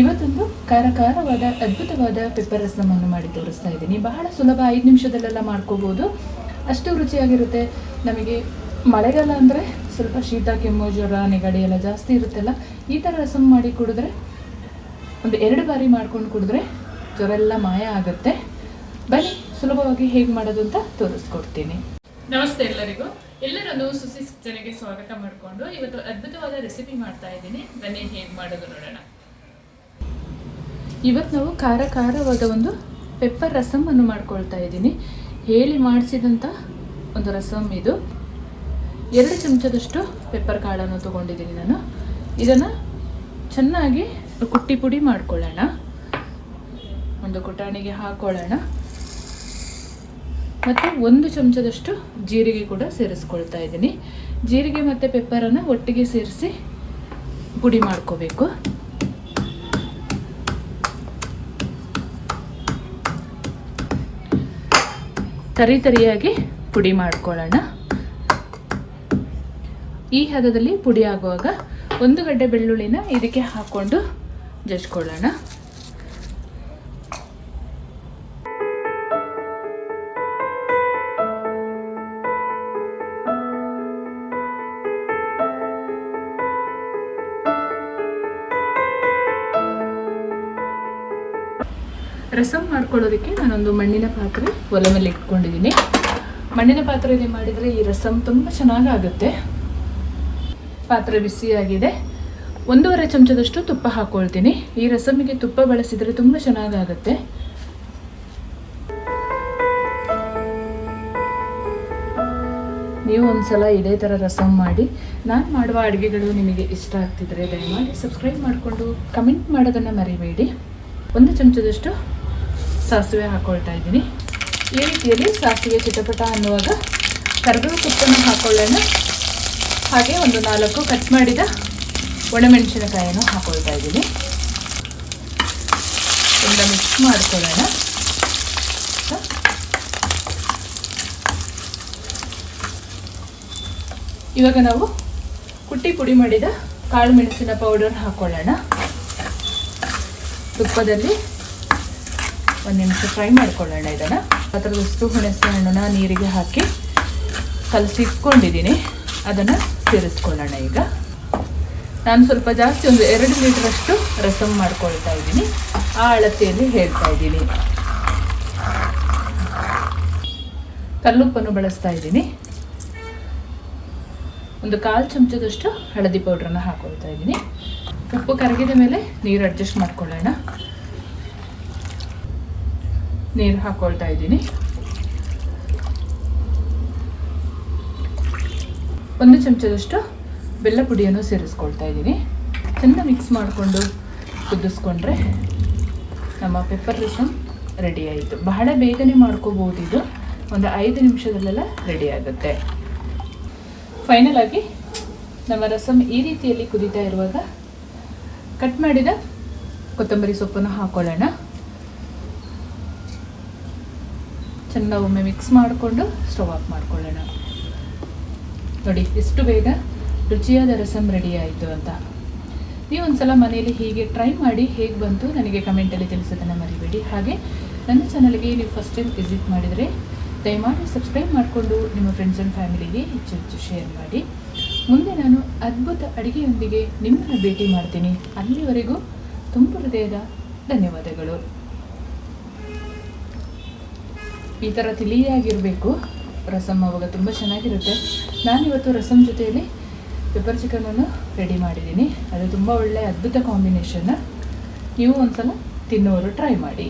ಇವತ್ತೊಂದು ಕಾರಕಾರವಾದ, ಅದ್ಭುತವಾದ ಪೆಪ್ಪರ್ ರಸಮನ್ನು ಮಾಡಿ ತೋರಿಸ್ತಾ ಇದ್ದೀನಿ. ಬಹಳ ಸುಲಭ, ಐದು ನಿಮಿಷದಲ್ಲೆಲ್ಲ ಮಾಡ್ಕೋಬೋದು. ಅಷ್ಟು ರುಚಿಯಾಗಿರುತ್ತೆ. ನಮಗೆ ಮಳೆಗಾಲ ಅಂದರೆ ಸ್ವಲ್ಪ ಶೀತ, ಕೆಮ್ಮು, ಜ್ವರ, ನೆಗಡಿ ಎಲ್ಲ ಜಾಸ್ತಿ ಇರುತ್ತಲ್ಲ, ಈ ಥರ ರಸಮ್ ಮಾಡಿ ಕುಡಿದ್ರೆ, ಒಂದು ಎರಡು ಬಾರಿ ಮಾಡ್ಕೊಂಡು ಕುಡಿದ್ರೆ ಜ್ವರ ಎಲ್ಲ ಮಾಯ ಆಗುತ್ತೆ. ಬನ್ನಿ, ಸುಲಭವಾಗಿ ಹೇಗೆ ಮಾಡೋದು ಅಂತ ತೋರಿಸ್ಕೊಡ್ತೀನಿ. ನಮಸ್ತೆ ಎಲ್ಲರಿಗೂ. ಎಲ್ಲರನ್ನು ಸುಸಿ ಜನಗೆ ಸ್ವಾಗತ ಮಾಡಿಕೊಂಡು ಇವತ್ತು ಅದ್ಭುತವಾದ ರೆಸಿಪಿ ಮಾಡ್ತಾ ಇದ್ದೀನಿ. ಬನ್ನಿ, ಹೇಗೆ ಮಾಡೋದು ನೋಡೋಣ. ಇವತ್ತು ನಾವು ಖಾರ ಖಾರವಾದ ಒಂದು ಪೆಪ್ಪರ್ ರಸಮನ್ನು ಮಾಡ್ಕೊಳ್ತಾ ಇದ್ದೀನಿ. ಹೇಳಿ ಮಾಡಿಸಿದಂಥ ಒಂದು ರಸಮ್ ಇದು. ಎರಡು ಚಮಚದಷ್ಟು ಪೆಪ್ಪರ್ ಕಾಳನ್ನು ತೊಗೊಂಡಿದ್ದೀನಿ ನಾನು. ಇದನ್ನು ಚೆನ್ನಾಗಿ ಕುಟ್ಟಿ ಪುಡಿ ಮಾಡ್ಕೊಳ್ಳೋಣ. ಒಂದು ಕುಟಾಣಿಗೆ ಹಾಕೊಳ್ಳೋಣ. ಮತ್ತು ಒಂದು ಚಮಚದಷ್ಟು ಜೀರಿಗೆ ಕೂಡ ಸೇರಿಸ್ಕೊಳ್ತಾ ಇದ್ದೀನಿ. ಜೀರಿಗೆ ಮತ್ತು ಪೆಪ್ಪರನ್ನು ಒಟ್ಟಿಗೆ ಸೇರಿಸಿ ಪುಡಿ ಮಾಡ್ಕೋಬೇಕು. ತರಿ ತರಿಯಾಗಿ ಪುಡಿ ಮಾಡ್ಕೊಳ್ಳೋಣ. ಈ ಹದದಲ್ಲಿ ಪುಡಿ ಆಗುವಾಗ ಒಂದು ಗಡ್ಡೆ ಬೆಳ್ಳುಳ್ಳಿನ ಇದಕ್ಕೆ ಹಾಕ್ಕೊಂಡು ಜಜ್ಕೊಳ್ಳೋಣ. ರಸಮ್ ಮಾಡ್ಕೊಳ್ಳೋದಕ್ಕೆ ನಾನೊಂದು ಮಣ್ಣಿನ ಪಾತ್ರೆ ಒಲೆ ಮೇಲೆ ಇಟ್ಕೊಂಡಿದ್ದೀನಿ. ಮಣ್ಣಿನ ಪಾತ್ರೆಯಲ್ಲಿ ಮಾಡಿದರೆ ಈ ರಸಂ ತುಂಬ ಚೆನ್ನಾಗಾಗುತ್ತೆ ಪಾತ್ರೆ ಬಿಸಿಯಾಗಿದೆ ಒಂದೂವರೆ ಚಮಚದಷ್ಟು ತುಪ್ಪ ಹಾಕ್ಕೊಳ್ತೀನಿ ಈ ರಸಮಿಗೆ ತುಪ್ಪ ಬಳಸಿದರೆ ತುಂಬ ಚೆನ್ನಾಗಾಗುತ್ತೆ ನೀವು ಒಂದ್ಸಲ ಇದೇ ಥರ ರಸಮ್ ಮಾಡಿ, ನಾನು ಮಾಡುವ ಅಡುಗೆಗಳು ನಿಮಗೆ ಇಷ್ಟ ಆಗ್ತಿದ್ರೆ ದಯಮಾಡಿ ಸಬ್ಸ್ಕ್ರೈಬ್ ಮಾಡಿಕೊಂಡು ಕಮೆಂಟ್ ಮಾಡೋದನ್ನು ಮರಿಬೇಡಿ. ಒಂದು ಚಮಚದಷ್ಟು ಸಾಸಿವೆ ಹಾಕ್ಕೊಳ್ತಾ ಇದ್ದೀನಿ. ಈ ರೀತಿಯಲ್ಲಿ ಸಾಸಿವೆ ಚಿಟಪಟ ಅನ್ನುವಾಗ ಕರ್ಬೇವು ಕುಪ್ಪನ್ನು ಹಾಕೊಳ್ಳೋಣ. ಹಾಗೆ ಒಂದು ನಾಲ್ಕು ಕಟ್ ಮಾಡಿದ ಒಣಮೆಣಸಿನಕಾಯನ್ನು ಹಾಕೊಳ್ತಾ ಇದ್ದೀನಿ. ಎಲ್ಲ ಮಿಕ್ಸ್ ಮಾಡ್ಕೊಳ್ಳೋಣ. ಇವಾಗ ನಾವು ಕುಟ್ಟಿ ಪುಡಿ ಮಾಡಿದ ಕಾಳು ಮೆಣಸಿನ ಪೌಡರ್ ಹಾಕೊಳ್ಳೋಣ. ತುಪ್ಪದಲ್ಲಿ ಒಂದು ನಿಮಿಷ ಫ್ರೈ ಮಾಡ್ಕೊಳ್ಳೋಣ ಇದನ್ನು. ಅದರದಷ್ಟು ಹುಣಸೆ ಹಣ್ಣನ್ನು ನೀರಿಗೆ ಹಾಕಿ ಕಲಸಿ ಇಟ್ಕೊಂಡಿದ್ದೀನಿ. ಅದನ್ನು ಸೇರಿಸ್ಕೊಳ್ಳೋಣ ಈಗ. ನಾನು ಸ್ವಲ್ಪ ಜಾಸ್ತಿ ಒಂದು ಎರಡು ಲೀಟ್ರಷ್ಟು ರಸಮ್ ಮಾಡ್ಕೊಳ್ತಾ ಇದ್ದೀನಿ. ಆ ಅಳತೆಯಲ್ಲಿ ಹೇಳ್ತಾ ಇದ್ದೀನಿ. ಕಲ್ಲುಪ್ಪನ್ನು ಬಳಸ್ತಾ ಇದ್ದೀನಿ. ಒಂದು ಕಾಲು ಚಮಚದಷ್ಟು ಹಳದಿ ಪೌಡ್ರನ್ನ ಹಾಕೊಳ್ತಾ ಇದ್ದೀನಿ. ಉಪ್ಪು ಕರಗಿದ ಮೇಲೆ ನೀರು ಅಡ್ಜಸ್ಟ್ ಮಾಡ್ಕೊಳ್ಳೋಣ. ನೀರು ಹಾಕೊಳ್ತಾ ಇದ್ದೀನಿ. ಒಂದು ಚಮಚದಷ್ಟು ಬೆಲ್ಲ ಪುಡಿಯನ್ನು ಸೇರಿಸ್ಕೊಳ್ತಾ ಇದ್ದೀನಿ. ಚೆಂದ ಮಿಕ್ಸ್ ಮಾಡಿಕೊಂಡು ಕುದಿಸ್ಕೊಂಡ್ರೆ ನಮ್ಮ ಪೆಪ್ಪರ್ ರಸಮ್ ರೆಡಿ ಆಯಿತು. ಬಹಳ ಬೇಗನೆ ಮಾಡ್ಕೋಬೋದು ಇದು. ಒಂದು ಐದು ನಿಮಿಷದಲ್ಲೆಲ್ಲ ರೆಡಿ ಆಗುತ್ತೆ. ಫೈನಲ್ ಆಗಿ ನಮ್ಮ ರಸಮ್ ಈ ರೀತಿಯಲ್ಲಿ ಕುದೀತಾ ಇರುವಾಗ ಕಟ್ ಮಾಡಿದ ಕೊತ್ತಂಬರಿ ಸೊಪ್ಪನ್ನು ಹಾಕೊಳ್ಳೋಣ. ಚೆನ್ನಾಗಿ ಒಮ್ಮೆ ಮಿಕ್ಸ್ ಮಾಡಿಕೊಂಡು ಸ್ಟವ್ ಆಫ್ ಮಾಡ್ಕೊಳ್ಳೋಣ. ನೋಡಿ ಎಷ್ಟು ಬೇಗ ರುಚಿಯಾದ ರಸಂ ರೆಡಿ ಆಯಿತು ಅಂತ. ನೀವು ಒಂದ್ಸಲ ಮನೆಯಲ್ಲಿ ಹೀಗೆ ಟ್ರೈ ಮಾಡಿ ಹೇಗೆ ಬಂತು ನನಗೆ ಕಮೆಂಟಲ್ಲಿ ತಿಳಿಸೋದನ್ನು ಮರಿಬೇಡಿ. ಹಾಗೆ ನನ್ನ ಚಾನಲ್ಗೆ ನೀವು ಫಸ್ಟ್ ಟೈಮ್ ವಿಸಿಟ್ ಮಾಡಿದರೆ ದಯಮಾಡಿ ಸಬ್ಸ್ಕ್ರೈಬ್ ಮಾಡಿಕೊಂಡು ನಿಮ್ಮ ಫ್ರೆಂಡ್ಸ್ ಆ್ಯಂಡ್ ಫ್ಯಾಮಿಲಿಗೆ ಹೆಚ್ಚು ಹೆಚ್ಚು ಶೇರ್ ಮಾಡಿ. ಮುಂದೆ ನಾನು ಅದ್ಭುತ ಅಡುಗೆಯೊಂದಿಗೆ ನಿಮ್ಮನ್ನು ಭೇಟಿ ಮಾಡ್ತೀನಿ. ಅಲ್ಲಿವರೆಗೂ ತುಂಬ ಹೃದಯದ ಧನ್ಯವಾದಗಳು. ಈ ಥರ ತಿಳಿಯಾಗಿರಬೇಕು. ರಸಮ್ ಅವಾಗ ತುಂಬ ಚೆನ್ನಾಗಿರುತ್ತೆ. ನಾನಿವತ್ತು ರಸಮ್ ಜೊತೆಯಲ್ಲಿ ಪೆಪ್ಪರ್ ಚಿಕನನ್ನು ರೆಡಿ ಮಾಡಿದ್ದೀನಿ. ಅದು ತುಂಬ ಒಳ್ಳೆಯ ಅದ್ಭುತ ಕಾಂಬಿನೇಷನ್ನ ನೀವು ಒಂದು ಸಲ ತಿನ್ನೋರು ಟ್ರೈ ಮಾಡಿ.